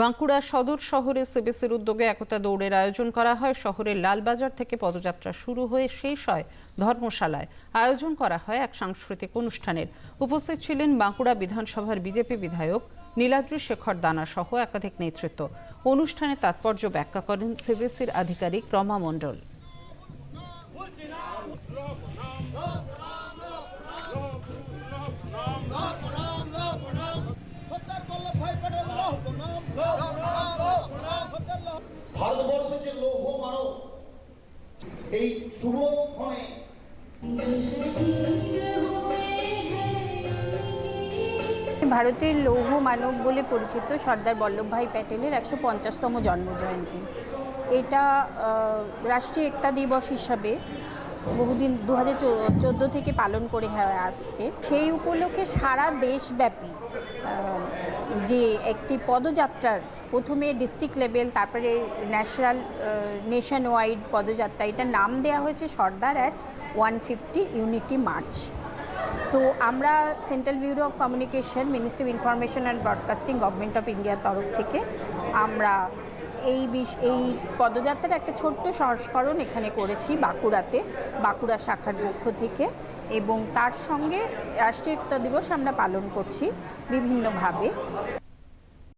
বাঁকুড়া সদর শহরে সিবিসির উদ্যোগে একতা দৌড়ের আয়োজন করা হয়। শহরের লালবাজার থেকে পদযাত্রা শুরু হয়ে শেষ হয় ধর্মশালায়। আয়োজন করা হয় এক সাংস্কৃতিক অনুষ্ঠানের। উপস্থিত ছিলেন বাঁকুড়া বিধানসভার বিজেপি বিধায়ক নীলাদ্রি শেখর দানা সহ একাধিক নেতৃত্ব। অনুষ্ঠানে তাৎপর্য ব্যাখ্যা করেন সিবিসির আধিকারিক রমা মণ্ডল। ভারতবর্ষ যে লৌহ মানব, এই শুভক্ষণে ভারতের লৌহ মানব বলে পরিচিত সর্দার বল্লভভাই প্যাটেলের একশো পঞ্চাশতম জন্মজয়ন্তী। এটা রাষ্ট্রীয় একতা দিবস হিসাবে বহুদিন দু হাজার চোদ্দ থেকে পালন করে হয়ে আসছে। সেই উপলক্ষে সারা দেশব্যাপী যে একটি পদযাত্রার প্রথমে ডিস্ট্রিক্ট লেভেল তারপরে ন্যাশনাল নেশন ওয়াইড পদযাত্রা এটার নাম দেওয়া হয়েছে Sardar at one fifty unity march তো আমরা central bureau of communication ministry of information and broadcasting government of ইন্ডিয়ার তরফ থেকে আমরা এই বিষ এই পদযাত্রার একটা ছোট্ট সংস্করণ এখানে করেছি বাঁকুড়াতে, বাঁকুড়া শাখার পক্ষ থেকে। এবং তার সঙ্গে রাষ্ট্রীয় একতা দিবস আমরা পালন করছি বিভিন্নভাবে।